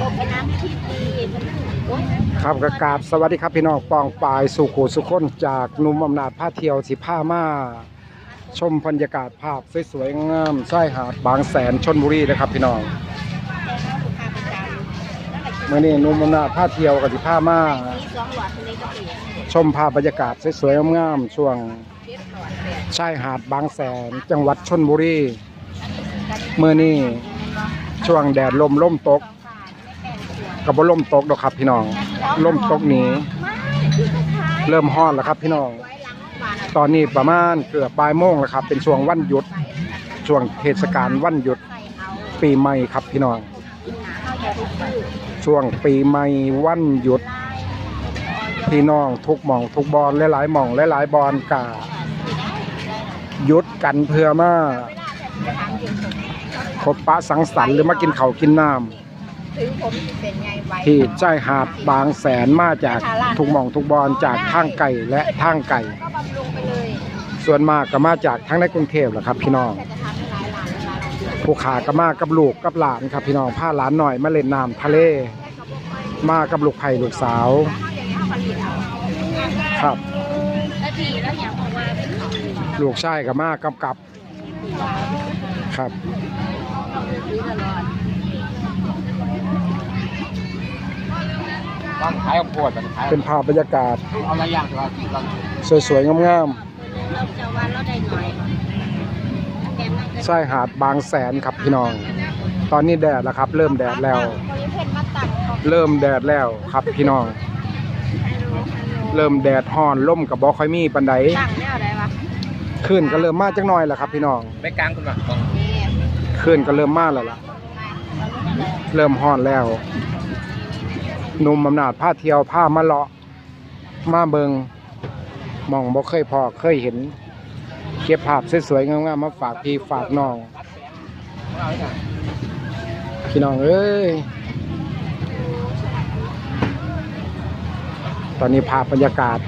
ครับกกราบสวัสดีครับพี่น้องปองปายสุขุสุคนจากหนุ่มอำนาจผ้าเที่ยวสิผ้ามาชมบรรยากาศภาพสวยๆงามๆชายหาดบางแสนชนบุรีนะครับพี่น้องแต่ถ้าลูกค้าประจำแล้วก็เมื่อนี้หนุ่มอำนาจผ้าเที่ยวกับสิผ้ามามีสองหลอดในกระเป๋าชมภาพบรรยากาศสวยๆงามๆช่วงเจ็ดหลอดแปดชายหาดบางแสนจังหวัดชนบุรีเมื่อนี้ช่วงแดดลมล่มตก กับบ่ล่มตกดอกครับพี่น้องล่มตกหนี้ เริ่มฮ้อนแล้วครับพี่น้อง ตอนนี้ประมาณเกือบบ่ายโมงแล้วครับ เป็นช่วงวันหยุด ช่วงเทศกาลวันหยุด ปีใหม่ครับพี่น้อง ช่วงปีใหม่วันหยุด พี่น้องทุกหม่องทุกบอลหลายๆหม่องหลายๆบอลกาหยุดกันเพื่อมาพบปะสังสรรค์หรือมากินข้าวกินน้ ถึงผมสิเป็นไงไว้ำที่ชายหาดบางแสนมาจากทุกหม่องทุกบอลจากทางไก่และทางไก่ ก็บำรุงไปเลยส่วนมากก็มาจากทั้งในกรุงเทพแหละครับ พี่น้อง แต่จะทำให้หลายหลานหลายหลานเดือดผู้ขาก็มากับลูกกับหลานครับ พี่น้องพาหลานหน่อยมาเล่นน้ำทะเลมากับลูกไผ่ลูกสาวอย่างนี้เขาผลิตเอาครับ แล้วทีแล้วอย่างบอกว่าเป็นของลูกชายก็มากำกับ ครับซื้อตลอด ร้านขายข้าวโพดแต่ขายเป็นภาพบรรยากาศ เอาหลายอย่างแต่ว่าเราสวยๆ งามเริ่มจะวันเราได้หน่อยแกมนั่งๆชายหาดบางแสนครับพี่น้อง ตอนนี้แดดแล้วครับ เริ่มแดดแล้ว บริเพณมาตัดของเริ่มแดดแล้วครับพี่น้องเริ่มแดดฮ้อนล่มกับบ่ค่อยมีปันใดตั้งแนวอะไรวะคลื่นก็เริ่มมาจักหน่อยแล้วครับพี่น้องไปกลางคุณมาบอกนี่คลื่นก็เริ่มมาแล้วล่ะ เริ่มฮ้อนแล้ว หนุ่มอำนาจผ้าเที่ยวผ้ามาเลาะ มาเบิงมองบ่เคยพอเคยเห็น เก็บภาพสวยๆงามๆมาฝากพี่ฝากน้อง พี่น้องเอ้ย ตอนนี้ภาพบรรยากาศ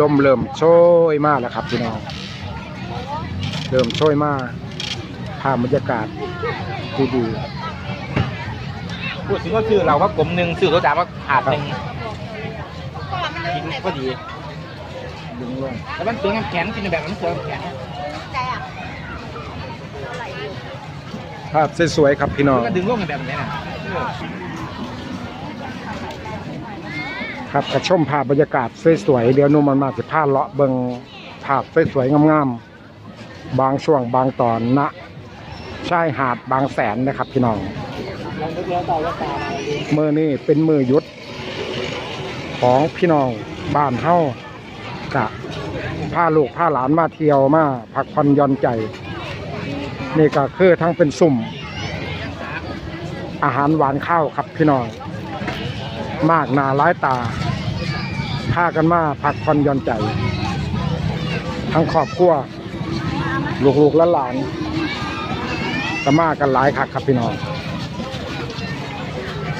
ลมเริ่มโชยมากแล้วครับพี่น้อง เริ่มโชยมากภาพบรรยากาศดี พูดถึงว่าซื้อเราว่ากลมหนึ่งซื้อรถดาว่าขาดหนึ่งกินก็ดีๆดึงลงแต่มันเป็นน้ำแข็งกินแบบน้ำเกลือน้ำแข็งใจอะภาพสวยๆครับพี่น้องก็ดึงลงกันแบบนี้นะครับกระชมภาพบรรยากาศสวยๆเดี๋ยวหนุ่มมันมาสิพาเลาะเบิงภาพสวยๆงามๆบางช่วงบางตอนณชายหาดบางแสนนะครับพี่น้อง มือนี้เป็นมือยุด ของพี่น้องบ้านเฮากะพาลูกพาหลานมาเที่ยวมาพักผ่อนยอนใจ นี่ก็คือทั้งเป็นสุ่ม อาหารหวานข้าวครับพี่น้อง มากหนาร้ายตาพากันมาพักผ่อนยอนใจ ทั้งครอบครัวลูกๆและหลานก็มากันหลายคักครับพี่น้อง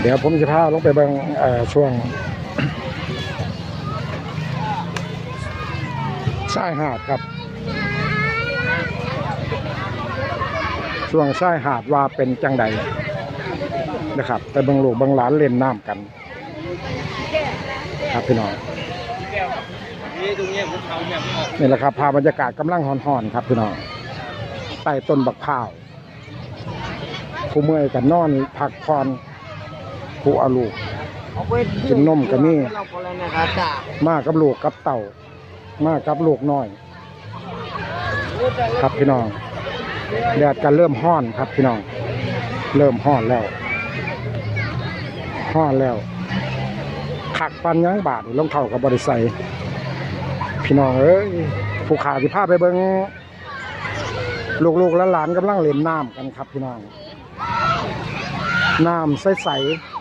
เดี๋ยวผมจะพาลงไปเบิ่งช่วงชายหาดครับ ช่วงชายหาดว่าเป็นจังใดนะครับ ไปเบิ่งลูกเบิ่งหลานเล่นน้ำกัน ครับพี่น้องนี่ตรงนี้ภูเขาเนี่ยนี่แหละครับภาบรรยากาศกำลังห่อนๆครับพี่น้องใต้ต้นบักพร้าวผู้เมื่อยกันนอนพักผ่อน ผู้เอาลูก กินนมก็มีเราคนนะครับจ้ามากับลูกกับเต่า มากับลูกน้อย ครับพี่น้องแดดก็เริ่มห้อนครับพี่น้อง เริ่มห้อนแล้วห้อนแล้วขักปันยังบาทลงเท่ากับบริษัทพี่น้องเอ้ยผู้ขาสิพาไปเบิงลูกๆและหลานกำลังเล่นน้ำกันครับพี่น้อง น้ำใสๆ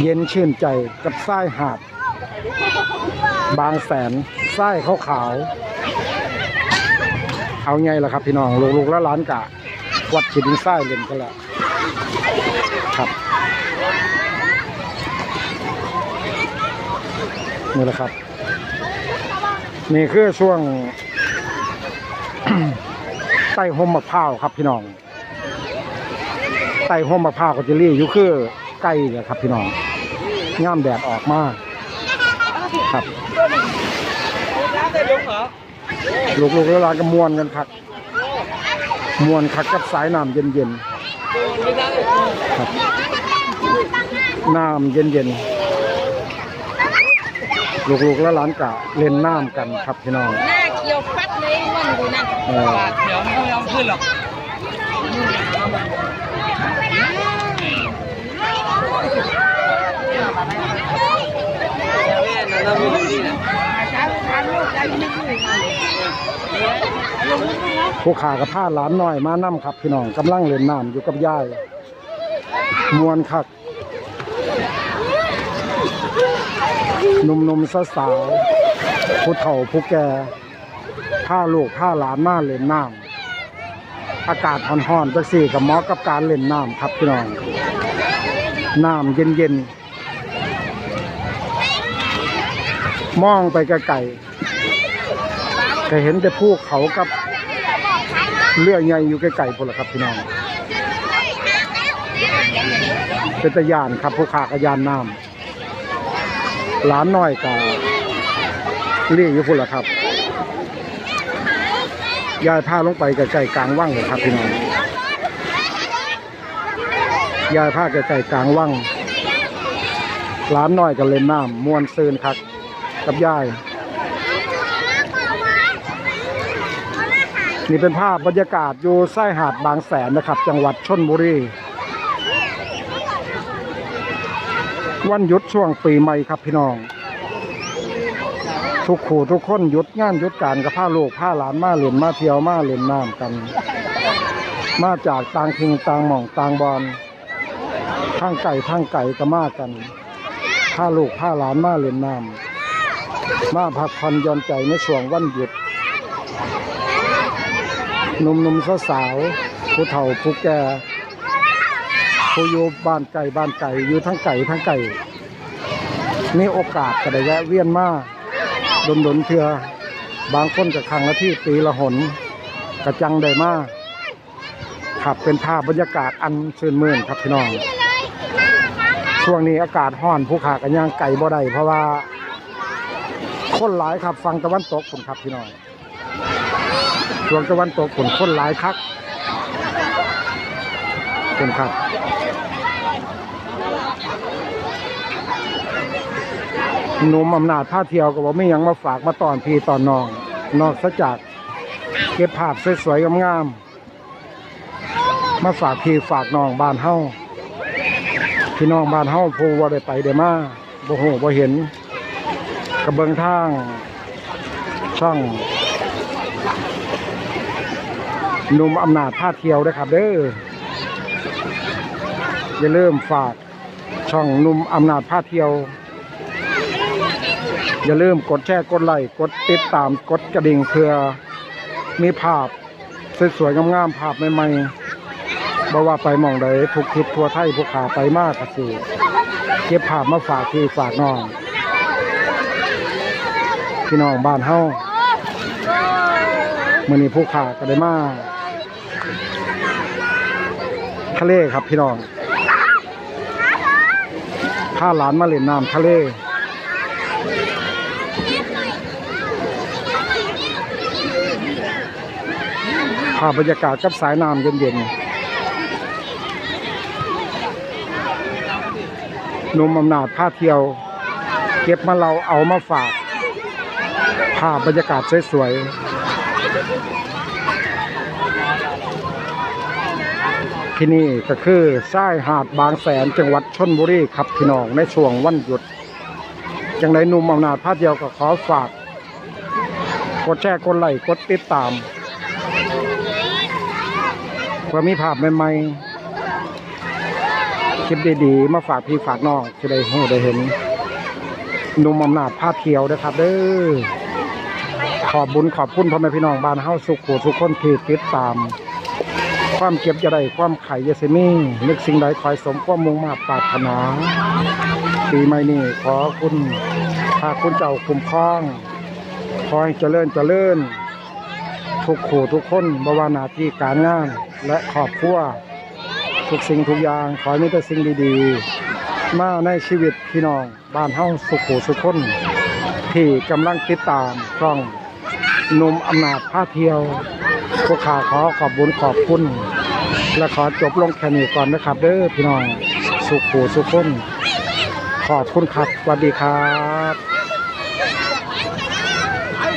เย็นชื่นใจกับทรายหาด บางแสนไส้ขาวขาว เอาไงล่ะครับพี่น้อง ลูกๆแล้วร้านกะวัดขีดินไส้เล่นกันแล้วครับนี่แหละครับ นี่คือช่วงใต้ห่มมะพร้าวครับพี่น้องไต่ห่มมะพร้าวก็จะรีอยู่คือ ไก่เนี่ยครับพี่น้องย่ามแดดออกมาครับลูกๆแล้วลานก็มวนกันคักมวนคักกับสายน้ำเย็นๆครับน้ำเย็นๆลูกๆแล้วหลานกะเล่นน้ำกันครับพี่น้องหน้าเกี่ยวฟัดเลยมันดูนั่นเออเดี๋ยวไม่ต้องยอมขึ้นหรอก ผู้ขากับผ้าหลานน้อยมานํครับพี่น้องกำลังเล่นน้ำอยู่กับยายมวนคักหนุ่มๆสาวๆผู้เฒ่าผู้แก่ผ้าลูกผ้าหลานมาเล่นน้ำอากาศร้อนๆจักสี่กับมาะกับการเล่นน้ำครับพี่น้องน้ำเย็นๆมองไปไกลๆก็เห็นแต่ภูเขากับ เรือใหญ่อยู่ใกล้ๆพุ่นละครับพี่น้องเป็นตะยานครับผู้ขากระยานน้ำหลานน้อยกับเรียกอยู่พุ่นละครับยายพาลงไปใกล้ๆกลางว่างเลยครับพี่น้องยายพาใกล้ๆกลางว่างหลานน้อยกับเล่นน้ำมวนซืนครับกับยาย นี่เป็นภาพบรรยากาศอยู่ใต้หาดบางแสนนะครับ จังหวัดชนบุรี วันหยุดช่วงปีใหม่ครับพี่น้อง ทุกขู่ทุกคนหยุดงานหยุดการกับผ้าลูกผ้าหลานมาเล่นมาเที่ยวมาเล่นน้ำกัน มาจากต่างทิงต่างหม่องต่างบอลทางไก่ทางไก่ก็มากันผ้าลูกผ้าหลานมาเล่นน้ำมาพักผ่อนย่อนใจในช่วงวันหยุด หนุ่มๆสาวๆผู้เฒ่าผู้แก่ผู้อยู่บ้านไก่บ้านไก่อยู่ทั้งไก่ทั้งไก่มีโอกาสก็ได้แวะเวียนมาดนดนเทือบางคนกับครั้งละที่ปีละหนกระจังได้มากขับเป็นภาพบรรยากาศอันชื่นมื่นครับพี่น้อง ช่วงนี้อากาศห้อนผู้ขากันย่างไก่บ่ได้เพราะว่า คนหลายครับฟังตะวันตกคุณครับพี่น้อง ช่วงตะวันตกฝนคนหลายคักเป็นครับหนุ่มอำนาจท่าเที่ยวก็บอกไม่ยังมาฝากมาตอนพี่ตอนนอง นอกจากเก็บภาพสวยๆงามๆมาฝากพีฝากน้องบ้านเฮาพี่น้องบ้านเฮาผู้ว่าได้ไปได้มาบ่ฮู้บ่เห็นกระเบิงทางช่อง หนุ่มอำนาจท่าเที่ยวด้วยครับ เด้ออย่าลืมฝากช่องหนุ่มอำนาจท่าเที่ยว อย่าลืมกดแชร์กดไลค์กดติดตามกดกระดิ่งเพื่อมีภาพสวยๆงามๆภาพใหม่ๆบ่ว่าไปมองใดทุกทิศทั่วไทยผู้ขาไปมากกสิเก็บภาพมาฝากพี่ฝากน้องพี่น้องบ้านเฮามื่อนี้ผู้ขาก็ได้มา ทะเลครับพี่น้องพาหลานมาเล่นน้ำทะเล ภาพบรรยากาศกับสายน้ำเย็นๆนมอำนาจพาเที่ยว เก็บมาเราเอามาฝาก ภาพบรรยากาศสวยๆ ที่นี่ก็คือชายหาดบางแสนจังหวัดชนบุรีครับพี่น้องในช่วงวันหยุดจังไรนุ่มอำนาจพาเที่ยวก็ขอฝาก กดแชร์กดไลค์กดติดตามเพื่อมีภาพใหม่ๆคลิปดีๆ มาฝากพี่ฝากน้องจะได้หูได้เห็นนุ่มอำนาจพาเที่ยวนะครับ เด้อขอบบุญขอบคุณพ่อแม่พี่น้องบ้านเฮาสุขโขทุกคนที่ติดตาม ความเก็บจะได้ความไข่ยาเสมีนึกสิ่งใดคอยสมความมุ่งมาปรารถนา ปีใหม่นี้ขอคุณพาคุณเจ้าคุ้มครองขอให้เจริญเจริญทุกขู่ทุกคนบวานาที่การงานและครอบครัวทุกสิ่งทุกอย่างขอมีแต่สิ่งดีๆ มาในชีวิตพี่น้องบ้านเฮาสุขูสุขคนที่กำลังติดตามช่อง นมอำนาจผ้าเที่ยวพวกข้าขอขอบบุญขอบคุณ และขอจบลงแค่นี้ก่อนนะครับ เด้อพี่น้อง สุขสุขคนขอบคุณครับสวัสดีครับ